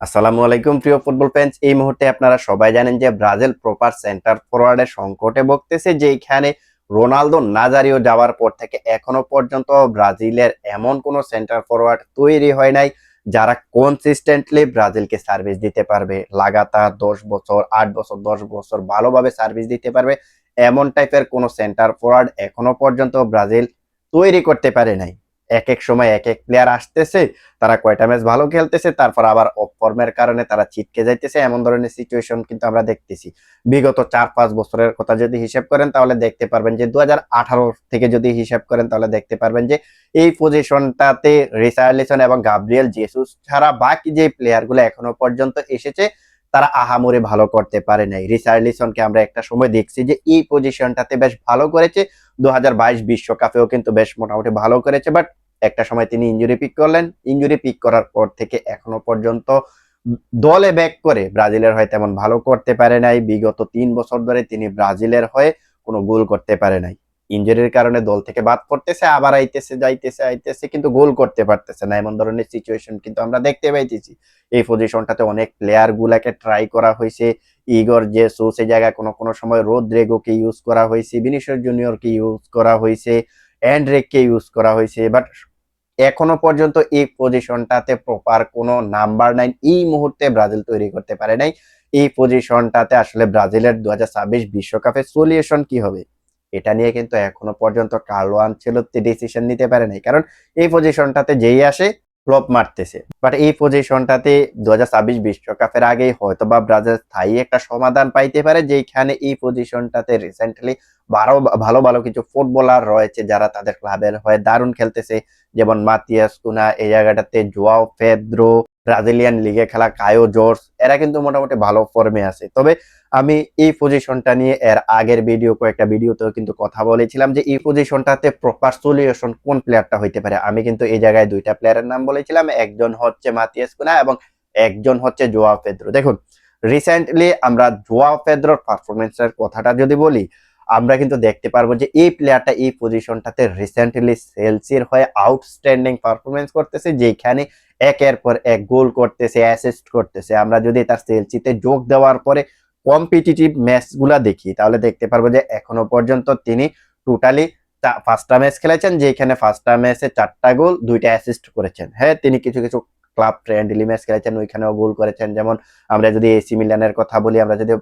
আসসালামু আলাইকুম, প্রিয় ফুটবল ফ্যান্স এই মুহূর্তে আপনারা সবাই জানেন যে ব্রাজিল প্রপার সেন্টার ফরওয়ার্ডের সংকটে ভুগতেছে যেখানে রোনালদো নাজারিও যাওয়ার পর থেকে এখনও পর্যন্ত ব্রাজিলের এমন কোনো সেন্টার ফরওয়ার্ড তৈরি হয় নাই, যারা কনসিস্টেন্টলি ব্রাজিলকে সার্ভিস দিতে পারবে। লাগাতার দশ বছর, আট বছর, দশ বছর ভালোভাবে সার্ভিস দিতে পারবে, এমন টাইপের কোনো সেন্টার ফরওয়ার্ড এখনও পর্যন্ত ব্রাজিল তৈরি করতে পারে নাই। এক এক সময় এক এক প্লেয়ার আসতেছে, তারা কয়টা ম্যাচ ভালো খেলতেছে, তারপর আবার ফর্মের কারণে তারা ছিটকে যাইতেছে, এমন ধরনের সিচুয়েশন কিন্তু আমরা দেখতেছি। বিগত চার পাঁচ বছরের কথা যদি হিসাব করেন, তাহলে দেখতে পারবেন যে দু হাজার আঠারো থেকে যদি হিসাব করেন, তাহলে দেখতে পারবেন যে এই পজিশনটাতে রিসার্লিসন এবং গাব্রিয়েল জেসুস ছাড়া বাকি যে প্লেয়ারগুলো এখনও পর্যন্ত এসেছে তারা আহামরি ভালো করতে পারে নাই। রিসার্লিসনকে আমরা একটা সময় দেখছি যে এই পজিশনটাতে বেশ ভালো করেছে। দু বিশ্বকাপেও কিন্তু বেশ মোটামুটি ভালো করেছে, বাট একটা সময় তিনি ইঞ্জুরি পিক করলেন। ইঞ্জুরি পিক করার পর থেকে এখনও পর্যন্ত দলে ব্যাক করে ব্রাজিলের হয়ে তেমন ভালো করতে পারে নাই। বিগত তিন বছর ধরে তিনি ব্রাজিলের হয়ে কোনো গোল করতে পারে নাই। ইঞ্জুরির কারণে দল থেকে বাদ পড়তেছে, আবার আইতেছে, যাইতেছে, আইতেছে, কিন্তু গোল করতে পারতেছে না। এমন ধরনের সিচুয়েশন কিন্তু আমরা দেখতে পাইতেছি। এই পজিশনটাতে অনেক প্লেয়ার গুলাকে ট্রাই করা হয়েছে। ইগর যে সে জায়গায় কোনো কোনো সময় রোদ্রেগোকে ইউজ করা হয়েছে বিনিশর জুনিয়রকে ইউজ করা হয়েছে অ্যান্ড্রেককে ইউজ করা হয়েছে বাট এখনও পর্যন্ত এই পজিশনটাতে প্রপার কোনো নাম্বার নাইন এই মুহূর্তে ব্রাজিল তৈরি করতে পারে নাই। এই পজিশনটাতে আসলে ব্রাজিলের দু হাজার বিশ্বকাপের সলিউশন কি হবে? এটা নিয়ে কিন্তু এখনও পর্যন্ত কার্লো আনচেলত্তি ডিসিশন নিতে পারে নাই। কারণ এই পজিশনটাতে যেই আসে ফ্লপ মারতেছে। বাট এই পজিশনটাতে দু হাজার বিশ্বকাপের আগেই হয়তো বা ব্রাজিল স্থায়ী একটা সমাধান পাইতে পারে যেখানে এই পজিশনটাতে রিসেন্টলি ভালো ভালো ভালো কিছু ফুটবলার রয়েছে যারা তাদের ক্লাবের হয়ে দারুণ খেলতেছে। যেমন মাতিয়াস কুনা, এই জায়গাটাতে জোয়াও ফেদ্রো ব্রাজিলিয়ান লিগে খেলা কায়ো জোর্স এরা কিন্তু মোটামুটি ভালো ফর্মে আছে। তবে আমি এই পজিশনটা নিয়ে এর আগের ভিডিও কয়েকটা ভিডিওতেও কিন্তু কথা বলেছিলাম যে এই পজিশনটাতে প্রপার সলিউশন কোন প্লেয়ারটা হইতে পারে। আমি কিন্তু এই জায়গায় দুইটা প্লেয়ারের নাম বলেছিলাম, একজন হচ্ছে মাতিয়াস কুনা এবং একজন হচ্ছে জোয়া ফেদ্রো দেখুন রিসেন্টলি আমরা জোয়া ফেদ্রোর পারফরমেন্সের কথাটা যদি বলি আমরা কিন্তু দেখতে পারব যে এই প্লেয়ারটা এই পজিশনটাতে রিসেন্টলি সেলসির হয়ে আউটস্ট্যান্ডিং পারফরমেন্স করতেছে, যেখানে একের পর এক গোল করতেছে অ্যাসিস্ট করতেছে। আমরা যদি তার সেলসিতে যোগ দেওয়ার পরে কম্পিটিটিভ ম্যাচগুলা দেখি, তাহলে দেখতে পারব যে এখনও পর্যন্ত তিনি টোটালি ফার্স্টটা ম্যাচ খেলেছেন, যেখানে ফার্স্টটা ম্যাচে চারটা গোল দুইটা অ্যাসিস্ট করেছেন। হ্যাঁ তিনি কিছু কিছু ক্লাব ফ্রেন্ডলি ম্যাচ খেলেছেন, ওইখানেও গোল করেছেন। যেমন আমরা যদি এসি মিলানের কথা বলি, আমরা যদি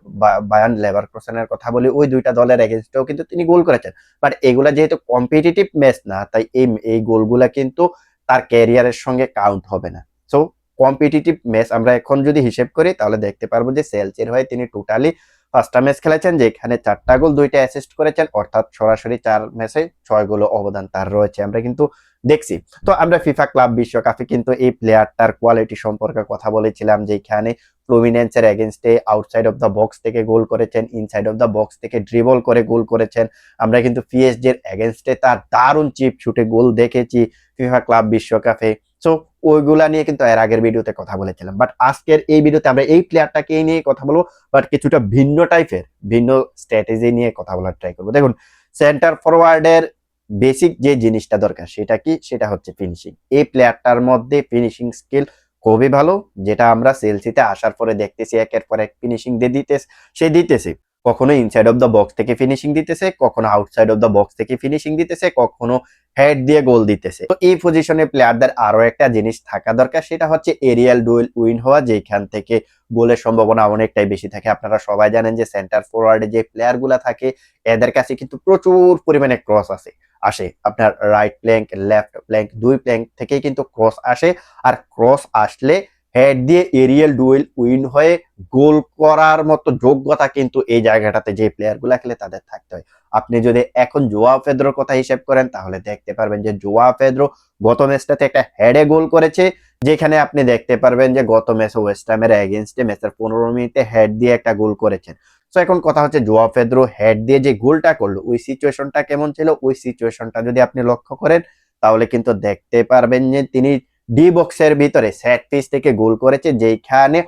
বায়ান লেবার ক্রোসেনের কথা বলি, ওই দুইটা দলের এগেনস্টেও কিন্তু তিনি গোল করেছেন। বাট এগুলা যেহেতু কম্পিটিটিভ ম্যাচ না, তাই এই এই গোলগুলা কিন্তু তার ক্যারিয়ারের সঙ্গে কাউন্ট হবে না। সো কম্পিটিটিভ ম্যাচ আমরা এখন যদি হিসেব করি, তাহলে দেখতে পারব যে সেলসির হয়ে তিনি টোটালি পাঁচটা ম্যাচ খেলেছেন, যেখানে চারটা গোল, দুইটা অ্যাসিস্ট করেছেন। অর্থাৎ সরাসরি চার ম্যাচে ছয় গোল অবদান তার রয়েছে। আমরা কিন্তু দেখছি। তো আমরা ফিফা ক্লাব বিশ্বকাপে কিন্তু এই প্লেয়ারটার কোয়ালিটি সম্পর্কে কথা বলেছিলাম, যেখানে প্রমিনেন্সের এগেনস্টে আউটসাইড অফ দ্য বক্স থেকে গোল করেছেন ইনসাইড অফ দ্য বক্স থেকে ড্রিবল করে গোল করেছেন। আমরা কিন্তু পিএসজি এর এগেনস্টে তার দারুণ চিপ ছুটে গোল দেখেছি ফিফা ক্লাব বিশ্বকাপে। সো ওইগুলা নিয়ে কিন্তু এর আগের ভিডিওতে কথা বলেছিলাম। বাট আজকের এই ভিডিওতে আমরা এই প্লেয়ারটাকে নিয়ে কথা বলব। বাট কিছুটা ভিন্ন টাইপের ভিন্ন স্ট্র্যাটেজি নিয়ে কথা বলার ট্রাই করব। দেখুন সেন্টার ফরওয়ার্ডের বেসিক যে জিনিসটা দরকার, সেটা কি? সেটা হচ্ছে ফিনিশিং এই প্লেয়ারটার মধ্যে ফিনিশিং স্কিল খুবই ভালো, যেটা আমরা সেলসিতে আসার পরে দেখতেছি, একের পর এক ফিনিশিং দিয়ে দিতে সে দিতেছে। কখনো ইনসাইড অফ দ্য বক্স থেকে ফিনিশিং দিতেছে, কখনো আউটসাইড অফ দ্য বক্স থেকে ফিনিশিং দিতেছে, কখনো হেড দিয়ে গোল দিতেছে। তো এই পজিশনে প্লেয়ারদের আরও একটা জিনিস থাকা দরকার, সেটা হচ্ছে এরিয়াল ডুয়েল উইন হওয়া, যেখান থেকে গোলের সম্ভাবনা অনেকটাই বেশি থাকে। আপনারা সবাই জানেন যে সেন্টার ফরওয়ার্ডে যে প্লেয়ারগুলা থাকে, এদের কাছে কিন্তু প্রচুর পরিমাণে ক্রস আছে। আসে। আপনার রাইট প্ল্যাঙ্ক লেফট প্ল্যাঙ্ক দুই প্ল্যাঙ্ক থেকেই কিন্তু ক্রস আসে। আর ক্রস আসলে হেড দিয়ে এরিয়াল ডুয়েল উইন হয়ে গোল করার মতো যোগ্যতা কিন্তু এই জায়গাটাতে যে প্লেয়ারগুলা খেলে তাদের থাকতে হয়। আপনি যদি এখন জোয়া ফেদ্রোর কথা হিসেব করেন, তাহলে দেখতে পারবেন যে জোয়া ফেদ্রো গত ম্যাচটাতে একটা হেডে গোল করেছে, যেখানে আপনি দেখতে পারবেন যে গত ম্যাচে ওয়েস্টামের এগেনস্টে ম্যাচের পনেরো মিনিটে হেড দিয়ে একটা গোল করেছেন। তো এখন কথা হচ্ছে জোয়া ফেদ্রো হেড দিয়ে যে গোলটা করল, ওই সিচুয়েশনটা কেমন ছিল? ওই সিচুয়েশনটা যদি আপনি লক্ষ্য করেন, তাহলে কিন্তু দেখতে পারবেন যে তিনি ডি বক্সের ভিতরে সেট পিস থেকে গোল করেছে যেখানে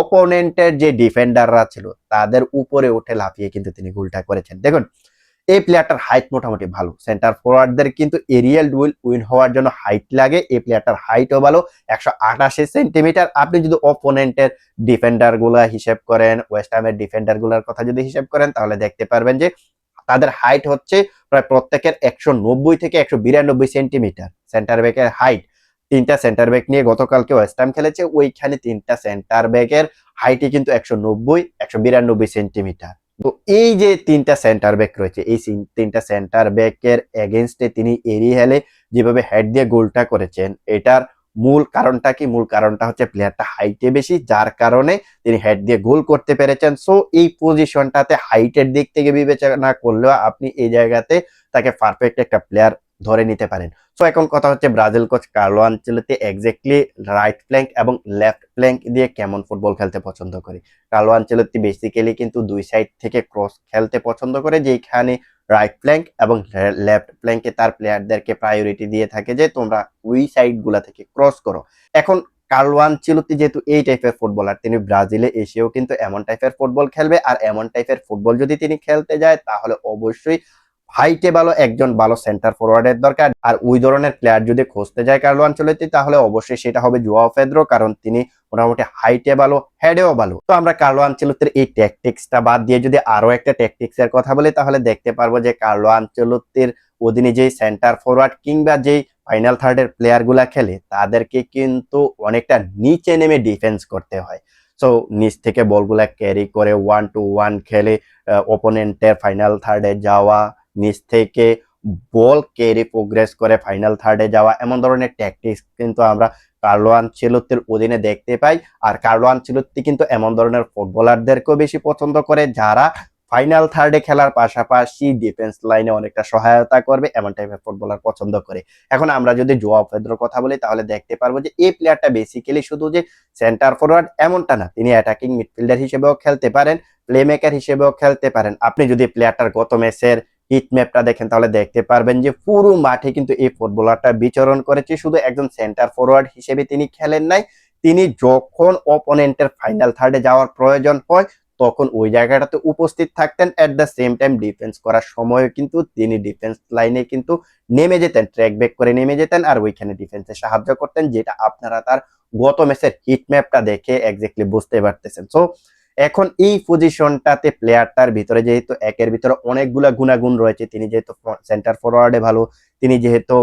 অপোনেন্টের যে ডিফেন্ডাররা ছিল, তাদের উপরে উঠে লাফিয়ে কিন্তু তিনি গোলটা করেছেন। দেখুন এই প্লেয়ারটার হাইট মোটামুটি ভালো। সেন্টার ফরওয়ার্ডদের কিন্তু এরিয়াল ডুয়েল উইন হওয়ার জন্য হাইট লাগে। এই প্লেয়ারটার হাইটও ভালো। একশো আটাশি সেন্টিমিটার আপনি যদি অপোনেন্টের ডিফেন্ডারগুলা হিসেব করেন ওয়েস্ট হামের ডিফেন্ডারগুলার কথা যদি হিসেব করেন, তাহলে দেখতে পারবেন যে তাদের হাইট হচ্ছে প্রায় প্রত্যেকের একশো নব্বই থেকে একশো বিরানব্বই সেন্টিমিটার সেন্টার ব্যাকের হাইট তিনটা সেন্টার ব্যাক নিয়ে গতকালকে ওয়েস্ট হাম খেলেছে। ওইখানে তিনটা সেন্টার ব্যাকের হাইটই কিন্তু একশো নব্বই, একশো বিরানব্বই সেন্টিমিটার তো এই যে তিনটা সেন্টার ব্যাক রয়েছে, এই তিনটা সেন্টার ব্যাকের এগেনস্টে তিনি এরিয়ে হেলে যেভাবে হেড দিয়ে গোলটা করেছেন, এটার মূল কারণটা কি? মূল কারণটা হচ্ছে প্লেয়ারটা হাইটে বেশি, যার কারণে তিনি হেড দিয়ে গোল করতে পেরেছেন। সো এই পজিশনটাতে হাইটের দিক থেকে বিবেচনা করলেও আপনি এই জায়গাতে তাকে পারফেক্ট একটা প্লেয়ার ধরে নিতে পারেন। সো এখন কথা হচ্ছে Brazil coach Carlo Ancelotti exactly right flank এবং লেফট ফ্ল্যাঙ্ক দিয়ে কেমন ফুটবল খেলতে পছন্দ করে। কার্লো আনচেলতি বেসিক্যালি কিন্তু দুই সাইড থেকে ক্রস খেলতে পছন্দ করে যেখানে রাইট ফ্ল্যাঙ্ক এবং লেফট ফ্ল্যাঙ্কে তার প্লেয়ারদেরকে প্রায়োরিটি দিয়ে থাকে যে তোমরা ওই সাইডগুলা থেকে ক্রস করো। এখন কার্লো আনচেলতি যেহেতু এই টাইপের ফুটবলার তিনি ব্রাজিলে এসেও কিন্তু এমন টাইপের ফুটবল খেলবে। আর এমন টাইপের ফুটবল যদি তিনি খেলতে যায়, তাহলে অবশ্যই হাইটে ভালো একজন ভালো সেন্টার ফরওয়ার্ডের দরকার। আর ওই ধরনের প্লেয়ার যদি খুঁজতে যায় কার্লো আনচেলতি তাহলে অবশ্যই সেটা হবে জুয়া ফেদ্রো, কারণ তিনি মোটামুটি হাইটে ভালো হেডেও ভালো। তো আমরা কার্লো আনচেলতির এই ট্যাকটিক্সটা বাদ দিয়ে যদি আরও একটা ট্যাকটিক্স এর কথা বলি, তাহলে দেখতে পারব যে কার্লো আনচেলতির অধীনে যেই সেন্টার ফরওয়ার্ড কিংবা যেই ফাইনাল থার্ডের প্লেয়ারগুলা খেলে, তাদেরকে কিন্তু অনেকটা নিচে নেমে ডিফেন্স করতে হয়। সো নিচ থেকে বলগুলা ক্যারি করে ওয়ান টু ওয়ান খেলে ওপোনেন্টের ফাইনাল থার্ডে যাওয়া নিচ থেকে বল ক্যারি প্রোগ্রেস করে ফাইনাল থার্ডে যাওয়া। এমন ধরনের ট্যাকটিক্স কিন্তু আমরা কার্লো আনচেলত্তির অধীনে দেখতে পাই। আর কার্লো আনচেলত্তি কিন্তু এমন ধরনের ফুটবলারদেরকেও বেশি পছন্দ করে, যারা ফাইনাল থার্ডে খেলার পাশাপাশি ডিফেন্স লাইনে অনেকটা সহায়তা করবে, এমন টাইপের ফুটবলার পছন্দ করে। এখন আমরা যদি জোয়া ফেদ্রোর কথা বলি, তাহলে দেখতে পারব যে, এই প্লেয়ারটা বেসিক্যালি শুধু যে সেন্টার ফরওয়ার্ড এমনটা না, তিনি অ্যাটাকিং মিডফিল্ডার হিসেবেও খেলতে পারেন প্লেমেকার হিসেবেও খেলতে পারেন। আপনি যদি প্লেয়ারটার গত ম্যাচের হিট ম্যাপটা দেখেন, তাহলে দেখতে পারবেন যে পুরো মাঠে কিন্তু এই ফুটবলারটা বিচরণ করেছে। শুধু একজন সেন্টার ফরওয়ার্ড হিসেবে তিনি খেলেন নাই, তিনি যখন অপোনেন্টের ফাইনাল থার্ডে যাওয়ার প্রয়োজন হয়, তখন ওই জায়গাটাতে উপস্থিত থাকতেন। At the same time defence করার সময় কিন্তু তিনি ডিফেন্স লাইনে কিন্তু নেমে যেতেন ট্র্যাক ব্যাক করে নেমে যেতেন আর ওইখানে ডিফেন্সে সাহায্য করতেন, যেটা আপনারা তার গত ম্যাচের হিট ম্যাপটা দেখে এক্স্যাক্টলি বুঝতে পারতেছেন। সো এখন এই পজিশনটাতে প্লেয়ারটার ভিতরে যেহেতু একের ভিতরে অনেকগুলা গুণাগুণ রয়েছে, তিনি যেহেতু সেন্টার ফরওয়ার্ডে ভালো, তিনি যেহেতু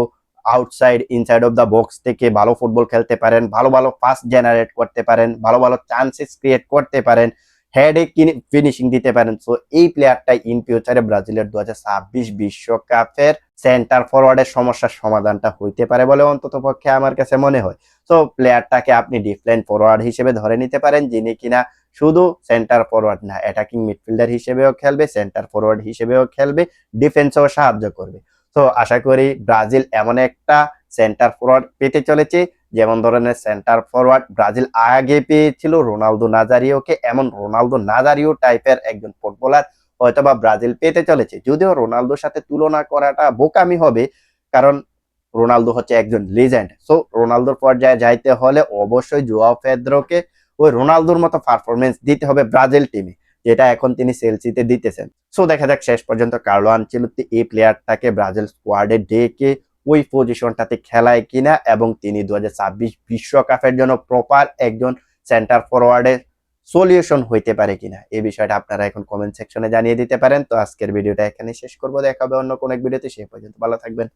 outside inside of the box থেকে ভালো ফুটবল খেলতে পারেন, ভালো ভালো পাস জেনারেট করতে পারেন, ভালো ভালো চান্সেস ক্রিয়েট করতে পারেন হেডে ফিনিশিং দিতে পারেন। সো এই প্লেয়ারটাই ইন ফিউচারে ব্রাজিলের দু হাজার ছাব্বিশ বিশ্বকাপের সেন্টার ফরওয়ার্ডের সমস্যার সমাধানটা হইতে পারে বলে অন্তত পক্ষে আমার কাছে মনে হয়। সো প্লেয়ারটাকে আপনি ডিফেন্ড ফরওয়ার্ড হিসেবে ধরে নিতে পারেন, যিনি কিনা শুধু সেন্টার ফরওয়ার্ড না অ্যাটাকিং মিডফিল্ডার হিসেবেও খেলবে সেন্টার ফরওয়ার্ড হিসেবেও খেলবে ডিফেন্সেও সাহায্য করবে। তো আশা করি ব্রাজিল এমন একটা সেন্টার ফরওয়ার্ড পেতে চলেছে, যেমন ধরনের সেন্টার ফরওয়ার্ড ব্রাজিল আগে পেয়েছিল, রোনালদো নাজারিওকে, এমন রোনালদো নাজারিও টাইপের একজন ফুটবলার হয়তোবা ব্রাজিল পেতে চলেছে। যদিও রোনালদোর সাথে তুলনা করাটা বোকামি হবে, কারণ রোনালদো হচ্ছে একজন লিজেন্ড সো রোনালদোর পর্যায়ে যাইতে হলে অবশ্যই জুয়া ফেদ্রোকে ওই রোনালদোর মতো পারফরমেন্স দিতে হবে ব্রাজিল টিমে যেটা এখন তিনি সেলসিতে দিতেছেন। সো দেখা যাক শেষ পর্যন্ত কার্লো আনচেলত্তি এই প্লেয়ারটাকে ব্রাজিল স্কোয়াডে ডেকে ওই পজিশনটাতে খেলায় কিনা এবং তিনি দু বিশ্বকাপের জন্য প্রপার একজন সেন্টার ফরওয়ার্ডের সলিউশন হইতে পারে কিনা এই বিষয়টা আপনারা এখন কমেন্ট সেকশনে জানিয়ে দিতে পারেন। তো আজকের ভিডিওটা এখানে শেষ করব। দেখাবে অন্য কোনো এক ভিডিওতে সেই পর্যন্ত ভালো থাকবেন।